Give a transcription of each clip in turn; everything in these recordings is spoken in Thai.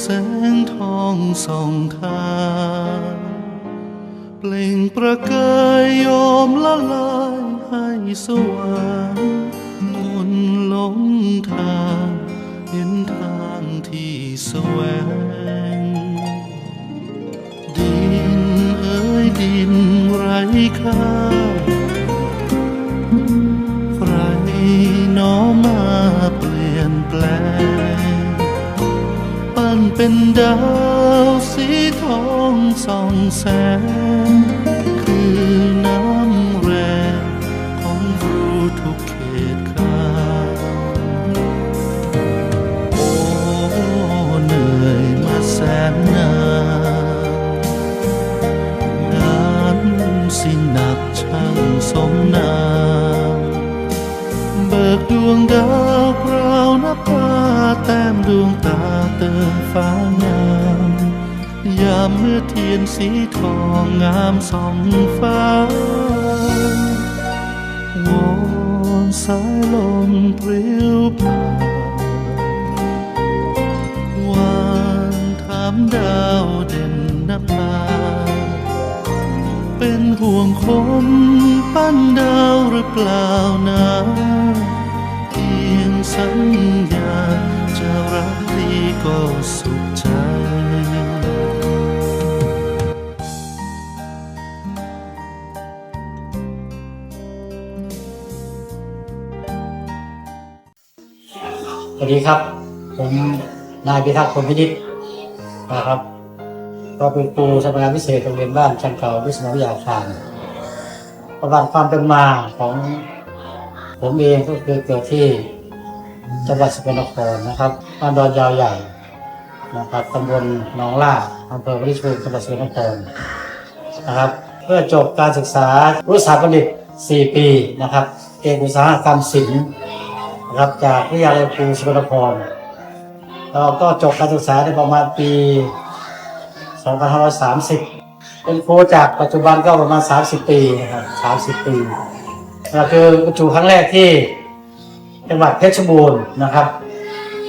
แสงทองส่องทางเปล่งประกายยอมละลายให้สว่างคนหลงทาง ปั้นเป็นดาเติมฟ้างามยามเมื่อเทียนสีทองงามส่องฟ้าวอนสายลมปลิวผ่านวานถามดาวเด่นนับตาเป็นห่วงคนปั้นดาวหรือเปล่านะเพียงสัญญาจะรัก ก็สุขใจสวัสดีครับ ผมนายพิทักษ์พลพินิจนะครับก็เป็นครูสำนักงานพิเศษโรงเรียนบ้านชันเก่าวิศววิทยาคารประวัติความเป็นมาของผมเองก็คือเกิดที่จังหวัดสกลนครนะครับบ้านดอนยาวใหญ่ นะครับตำบลหนองล่าอำเภอวริชภูมิจังหวัดสกลนครนะครับ เพื่อจบการศึกษารุษาบัณฑิต 4 ปีนะครับเอกอุตสาหกรรมศิลป์นะครับจากวิทยาลัยครูสกลนครแล้วก็จบการศึกษาในประมาณปี 2530 เป็นครูจากปัจจุบันก็ประมาณ 30 ปีนะครับ30 ปีนั่นคือบรรจุครั้งแรกที่จังหวัดเพชรบูรณ์นะครับ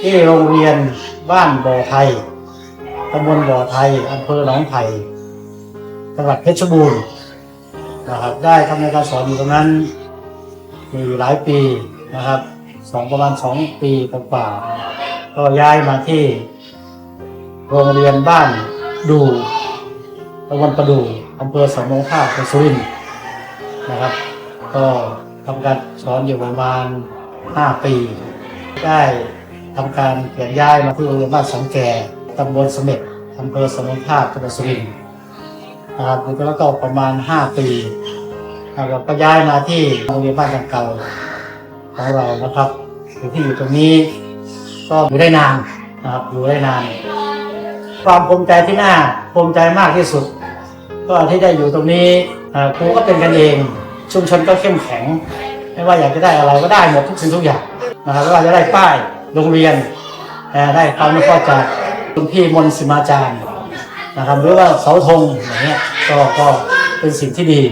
ที่โรงเรียน บ้านบ่อไทยตำบลบ่อไทยอำเภอหนองไผ่จังหวัดเพชรบูรณ์นะครับได้ทำในการสอนอยู่ตรงนั้นมีอยู่หลายปีนะครับสองประมาณสองปีกว่าก็ย้ายมาที่ โรงเรียนบ้านดูตำบลประดูอำเภอสำโรงท่าจังหวัดสุรินทร์นะครับ ก็ทำการสอนอยู่ประมาณ5ปี ได้ ทำการเปลี่ยนย้ายมาที่โรงเรียนบ้านสังแกตำบลเสม็ดอำเภอสำโรงท่าจังหวัดสุรินทร์นะครับแล้วก็ประมาณ 5 ปีนะครับก็ย้ายมาที่โรงเรียนบ้านจังเก่าของเรานะครับอยู่ที่อยู่ตรงนี้ ก็อยู่ได้นานนะครับอยู่ได้นาน ความภูมิใจที่น่าภูมิใจมากที่สุด ก็ที่ได้อยู่ตรงนี้ครูก็เป็นกันเองชุมชนก็เข้มแข็ง ไม่ว่าอยากจะได้อะไรก็ได้หมดทุกสิ่งทุกอย่างนะครับไม่ว่าจะได้ป้าย โรงเรียนได้ความไม่พอจากคุณพี่มนต์สิมาจารย์นะครับหรือว่าเสาธงอย่างเงี้ยก็ก็เป็นสิ่งที่ดี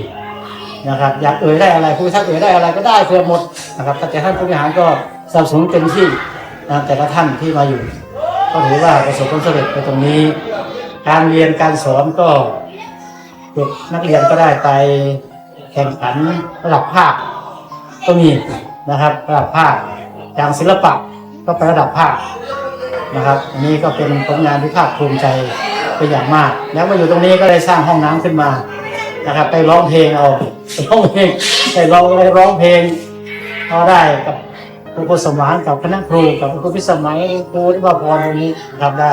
นะครับอยากเอ่ยได้อะไรผู้ทักษ์เอ่ยได้อะไรก็ได้เพื่อหมดนะครับแต่ท่านผู้บริหารก็สนับสนุนเต็มที่นะแต่ละท่านที่มาอยู่ ก็ถือว่าประสบความสำเร็จในตรงนี้ การเรียนการสอนก็เด็กนักเรียนก็ได้ไปแข่งขันระดับภาคก็มีนะครับระดับภาคอย่างศิลปะ ก็ไประดับภาคนะครับอันนี้ก็เป็นผลงานที่ภาคภูมิใจเป็นอย่างมาก แล้วมาอยู่ตรงนี้ก็ได้สร้างห้องน้ำขึ้นมานะครับ ไปร้องเพลงเอาไปร้องเพลงไปร้องไปร้องเพลงเอาได้กับครูสมานกับคณะครูกับครูพิสมัยครูที่ว่าพรตรงนี้นะครับได้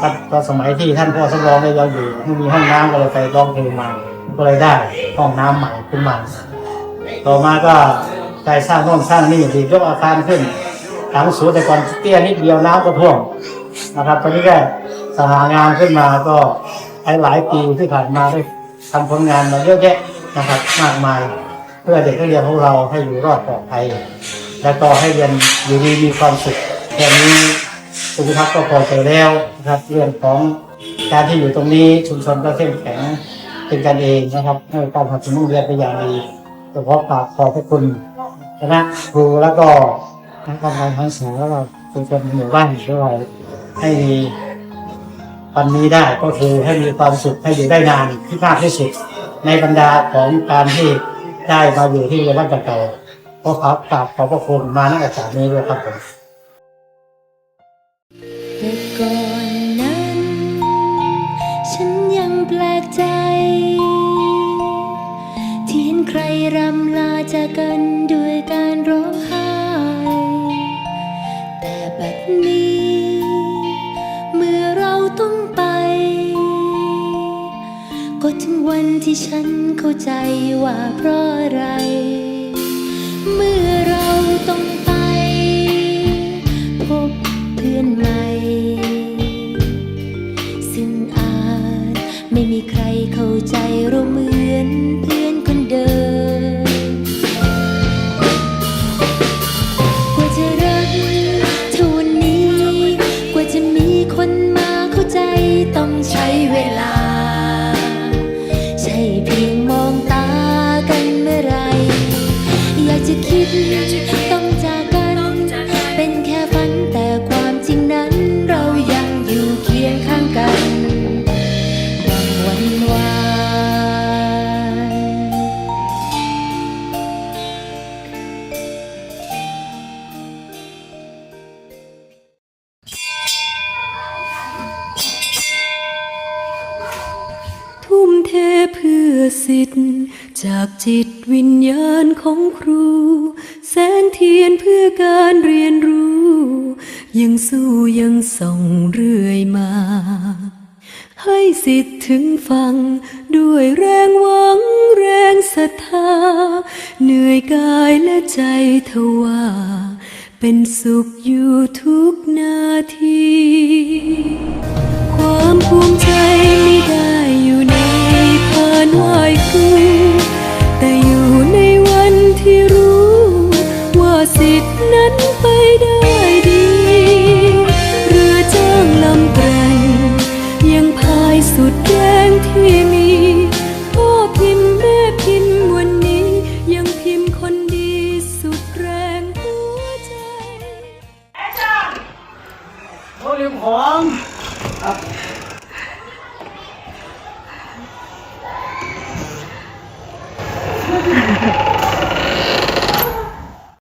ครับก็สมัยที่ท่านพ่อสำรองได้เราอยู่ไม่มีห้องน้ำก็เลยไปร้องเพลงมาก็เลยได้ห้องน้ำใหม่ขึ้นมาต่อมาก็ได้สร้างโน่นสร้างนี่ดียกอาคารขึ้น หลังสูงแต่ก่อนเตี้ยนิดเดียวน้ำก็ท่วมนะครับ ตอนนี้ก็สง่างามขึ้นมาก็หลายปีที่ผ่านมาได้ทำผลงานมาเยอะแยะนะครับมากมาย เพื่อเด็กนักเรียนของเราให้อยู่รอดปลอดภัยและก็ให้เรียนอยู่ดีมีความสุขแค่นี้คุณพักก็พอใจแล้วนะครับ เรื่องของการที่อยู่ตรงนี้ชุมชนก็เข้มแข็งเป็นกันเองนะครับให้การสนับสนุนเรียนเป็นอย่างดีก็ขอกราบขอบพระคุณคณะครูแล้วก็ ทั้งการงานทั้งสาแล้วก็เป็นคนหมู่บ้านด้วย ให้มีวันนี้ได้ก็คือให้มีความสุขให้อยู่ได้นานที่มากที่สุดในบรรดาของการที่ได้มาอยู่ที่วัดตะเก่าเพราะครับกราบขอบพระคุณมาณโอกาสนี้ด้วยครับผมแต่ก่อนนั้น ฉันยังแปลกใจ ที่เห็นใครรำลาจากกันด้วยกา ถึงวันที่ฉันเข้าใจว่าเพราะอะไร เมื่อเราต้อง สิทธิ์ จากจิตวิญญาณของครู แสงเทียนเพื่อการเรียนรู้ ยังสู้ยังส่องเรื่อยมา ให้สิทธิ์ถึงฟัง ด้วยแรงหวังแรงศรัทธา เหนื่อยกายและใจทว่าเป็นสุขอยู่ทุกนาที ความภูมิใจไม่ได้อยู่ ในพานไหวครูแต่อยู่ในวันที่รู้ ว่าสิทธินั้นไปได้